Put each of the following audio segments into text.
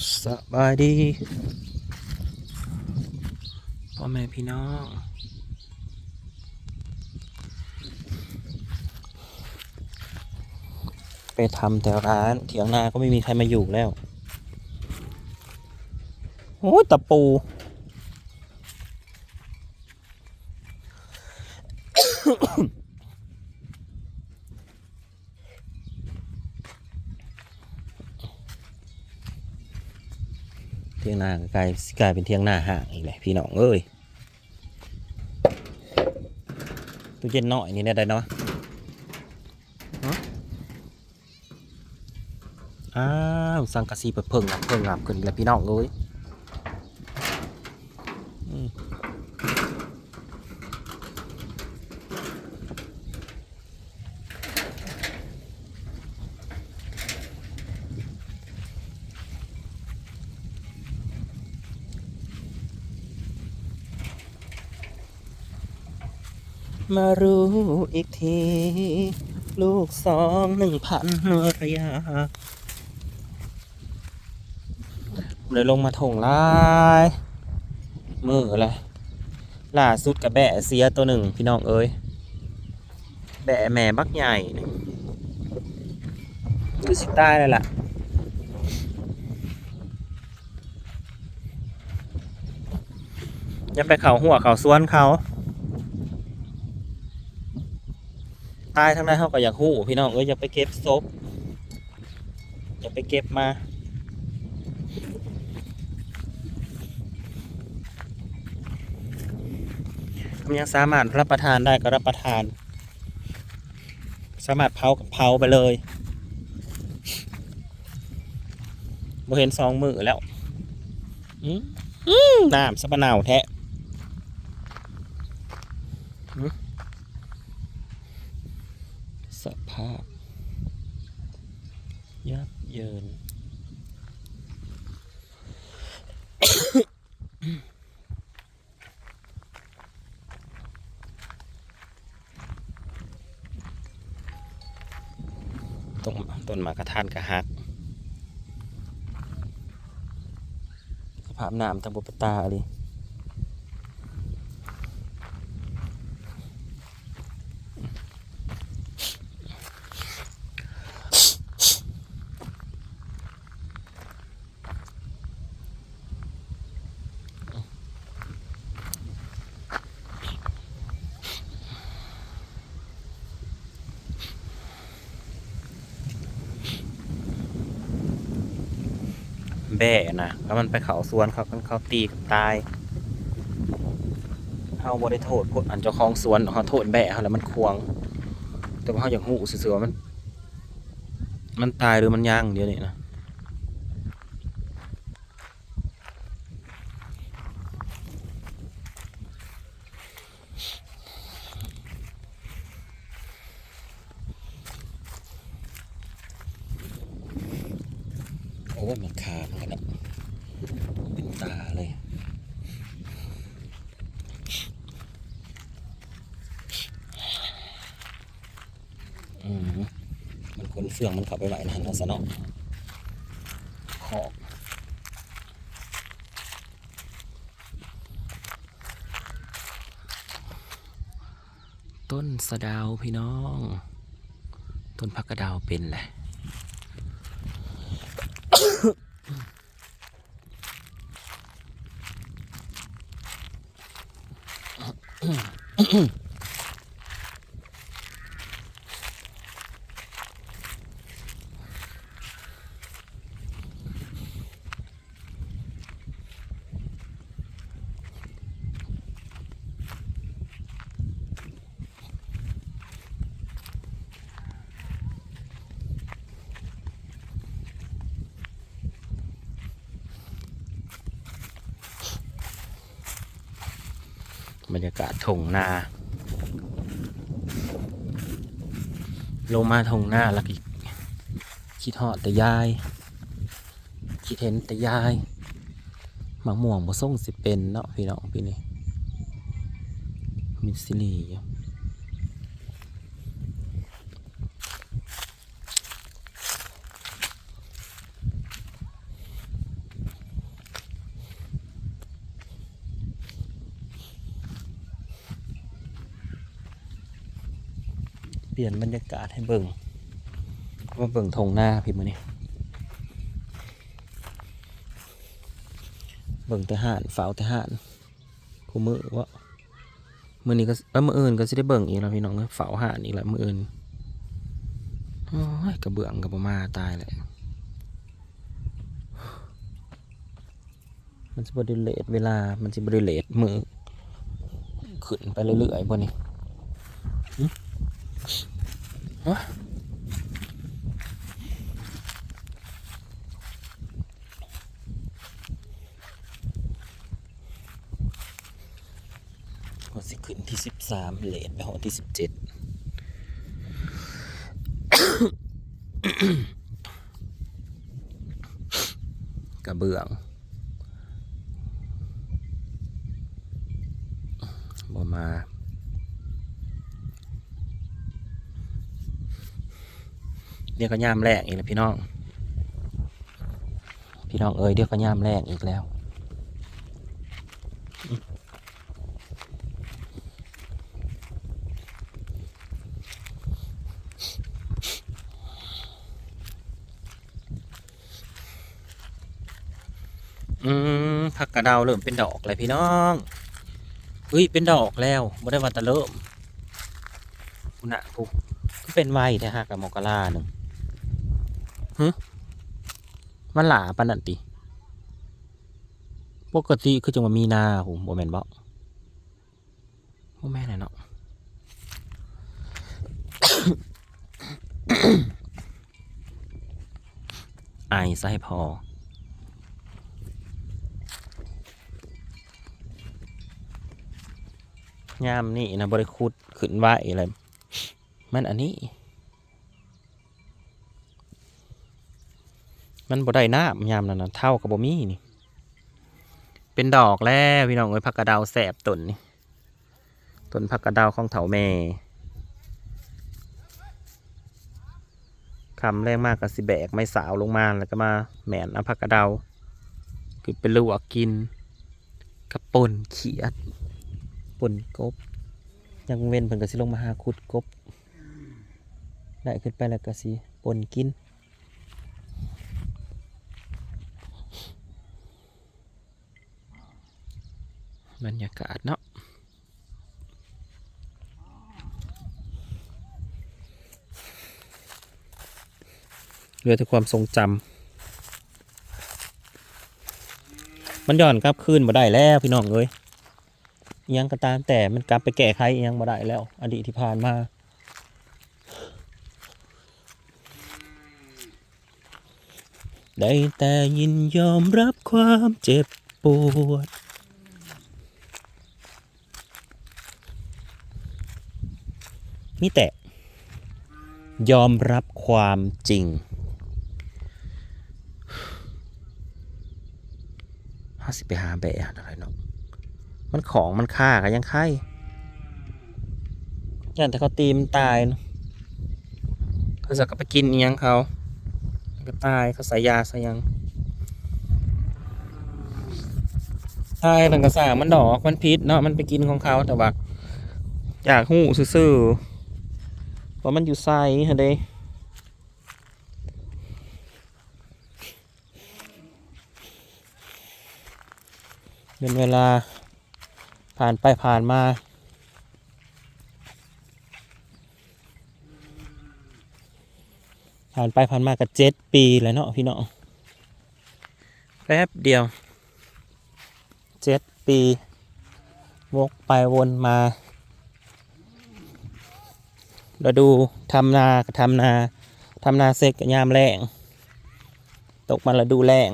สบายดีพ่อแม่พี่น้องไปทำแต่ร้านเถียงนาก็ไม่มีใครมาอยู่แล้วโอ้ยตะปูเหน้ากลายกลายเป็นเทียงหนาห่างอีกเละพี่น้องเอ้ยตู้เย็นหน่อยนี่ได้เนาะอ้าวสังกะสีเปิดเพิ่งอับเพิ่งงามขึ้นอีกแล้วพี่น้องเอ้ย มารู้อีกที ลูกสองหนึ่งพันเระยะเลยลงมาถงลายมืออะไรล่าสุดกับแบะเสียตัวหนึ่งพี่น้องเอ้ย แบะแม่บักใหญ่นี่คือสิตายเลยล่ะย่าไปเขาหัวเขาสวนเขา ตายทั้งนั้นเขาก็อยากหู้พี่น้องเอ้ยอย่าไปเก็บศพอย่าไปเก็บมามันยังสามารถรับประทานได้ก็รับประทาน สามารถเผากับเผาไปเลยบ่เห็นสองมือแล้วอืมอืมน้ำสะปะนาวแท้มสภาพ ยับเยิน ต้นต้นหมากกระทานกระหักสภาพน้ำทางบุปตาเลย แบ่นะแล้วมันไปเขาสวนเขาเขาตีกันตายเขาบ่ได้โทษอันเจ้าของสวนเขาโทษแบ่เขาแล้วมันควง แต่ว่าเขาอย่างหูเสือมัน มันตายหรือมันย่างเดียวนี่นะโอ้ยมันขาดเหมือนกันนะเป็นตาเลย อืมมันคนเฟืองมันเข้าไปไหวนะเราสนองขอกต้นสะดาวพี่น้อง ต้นพักกระดาวเป็นแหละ บรรยากาศทงนา ลงมาทงหน้าแล้วก็คิดหอดแต่ยาย คิดเห็นแต่ยายหมักม่วงบ่ส่งสิเป็นเนาะพี่น้องพี่นี่มิสซิลี ลี่ยนบรรยากาศให้เบิ่งมาเบิ่งทงหน้าพี่มานี่เบิ่งแต่ห่านฝ้าวแต่ห่านคู่มือวะมือนี้ก็เอ้ยมืออื่นก็สิได้เบิ่งอีกแล้วพี่น้องเฝ้าห่านอีกแล้วมืออื่นโอ้ยกระเบื้องกับมาตายเลยมันจะบริเลตเวลา มันจะบริเลตมือขึ้นไปเรื่อยๆบนนี้ หอสิขึ้นที่สิบสามเลทไปหอที่สิบเจ็ดกระเบื้องบ่มา เดี๋ยวก็ย่ามแรกอีกแล้วพี่น้อง พี่น้องเอ้ยเดี๋ยวก็ย่ามแรกอีกแล้วอืมผักกระดาวเริ่มเป็นดอกเลยพี่น้องเฮ้ยเป็นดอกแล้วบ่ได้วันตะเริ่มคุณน่ะผู้ก็เป็นไวแท้ฮะกับมกราหนึ่ง ฮึมันหลาปานนันติ ปกติคือจังว่ามีนาผมบ่แม่นบ่บ่แม่นแหละเนาะไอซะให้พอยามนี่นะบริคุดขึ้นไหวอะไรมันอันนี้ มันบ่ได้น้ำยามนั้นนะเท่ากับบ่มีนี่ เป็นดอกแล้วพี่น้องเอ้ยผักกระดาวแสบต้นนี่ต้นผักกระดาวของเถาแม่คำแรงมากกับสิแบกไม้สาวลงมาแล้วก็มาแหมนเอาผักกระดาวคือเป็นลวกกินกระป่นเขียดป่นกบ ยังเว้นเพิ่นก็สิลงมาหาขุดกบ ได้ขึ้นไปแล้วก็สิป่นกิน บรรยากาศเนาะเหลือแต่ความทรงจำมันย้อนกลับคืนมาได้แล้วพี่น้องเอ้ยยังก็ตามแต่มันกลับไปแก้ไขยังบ่ได้แล้ว อดีตที่ผ่านมาได้แต่ยินยอมรับความเจ็บปวด มีแต่ยอมรับความจริงห้าสิบไปหาแบะอะไรเนาะมันของมันค่ากันยังไข่ย่านแต่เขาตีมนตายเนะเขาจะก็ไปกินเอียงเขาก็ตายเขาใส่ยาใส่ยังตายมันก็สร้ามันดอกมันพิษเนาะมันไปกินของเขาแต่ว่าอยากหู้ซื่อๆ ว่ามันอยู่ไซฮะเด้เป็นเวลาผ่านไปผ่านมาผ่านไปผ่านมากับเจ็ดปีแล้วเนาะพี่เน้องแป๊บเดียวเจ็ดปี วกไปวนมา เราดูทำนากับทำนาทำนาเสร็จกับยามแรงตกมาแล้วดูแรง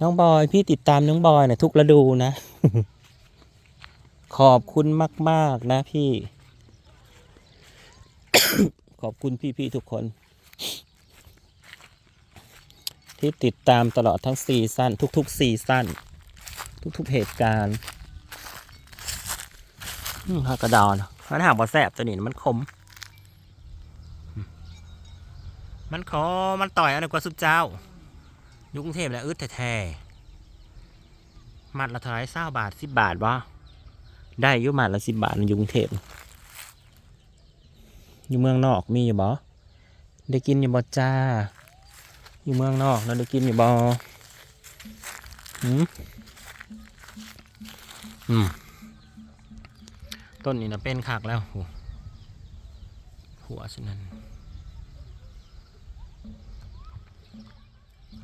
น้องบอยพี่ติดตามน้องบอยเนี่ยทุกฤดูนะ ขอบคุณมาก ๆ นะพี่ ขอบคุณพี่ ๆ ทุกคน ที่ติดตามตลอดทั้งซีซั่นทุกๆซีซั่นทุก ๆ เหตุการณ์ อืมฮากกระดอนมันหางบอแสบตัวนี้มันคม มันคอมันต่อยเอะไรกว่าสุดเจ้าอยุกรุงเทพแล้วอึดแท้ๆมัดละเท่าไหรเศร้าบาทสิบบาทวะได้อยุมาละสิบบาทอยู่กรุงเทพอยู่เมืองนอกมีอยู่บ่ได้กินอยู่บ่จ้า อยู่เมืองนอกแล้วได้กินอยู่บ่หืมอืม ต้นนี้นะเป็นคักแล้วหัวฉะนั้น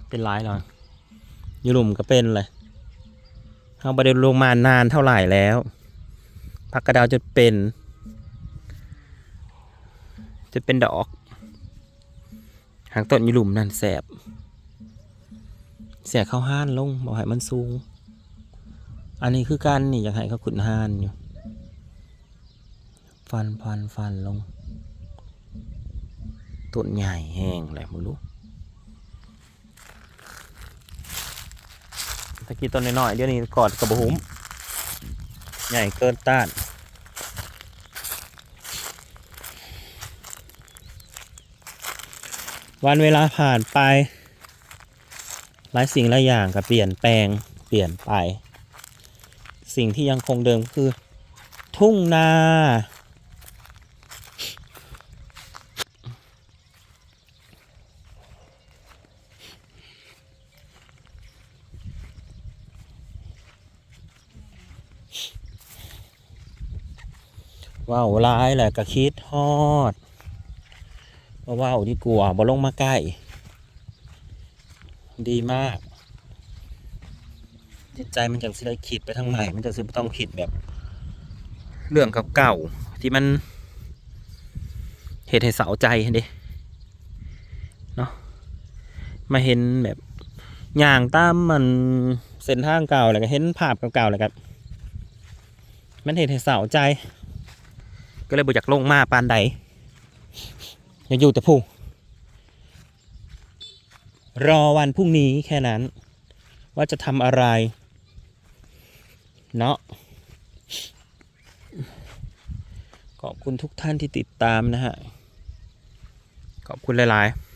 เป็นร้ายแล้วอยูรุมก็เป็นเลยเอาไประเด็นลงมานานเท่าไหร่แล้วผักกระดาวจะเป็น จะเป็นดอก หางต้นยูรุมนั่นแสบแสบเข้าห้านลงบอกให้มันสูง อันนี้คือการนี่อยากให้เขาขุดห้านอยู่ ฟันฟันฟันลงต้นใหญ่แห้งเลยมึงรู้ตะกี้ต้นน้อยๆเดี๋ยวนี้กอดกระบุ้มใหญ่เกินต้าน วันเวลาผ่านไปหลายสิ่งหลายอย่างก็เปลี่ยนแปลงเปลี่ยนไป สิ่งที่ยังคงเดิมคือ ทุ่งนา ว้าวร้ายแหละก็คิดฮอดว่าว้าวดีกว่าบ่ลงมาใกล้ ดีมากจิตใจมันจังสิได้คิดไปทางไหนมันจะสิต้องคิดแบบ เรื่องเก่าๆที่มันเหตุให้เสาใจเด้เนาะมาเห็นแบบอย่างตามมันเส้นทางเก่าแล้วก็เห็นภาพเก่าๆแล้วก็มันเหตุให้เสาใจ ก็เลยบ่อยากลงมาปานใดอยากอยู่แต่ผู้รอวันพรุ่งนี้แค่นั้น ว่าจะทำอะไร เนาะขอบคุณทุกท่านที่ติดตามนะฮะ ขอบคุณหลาย ๆ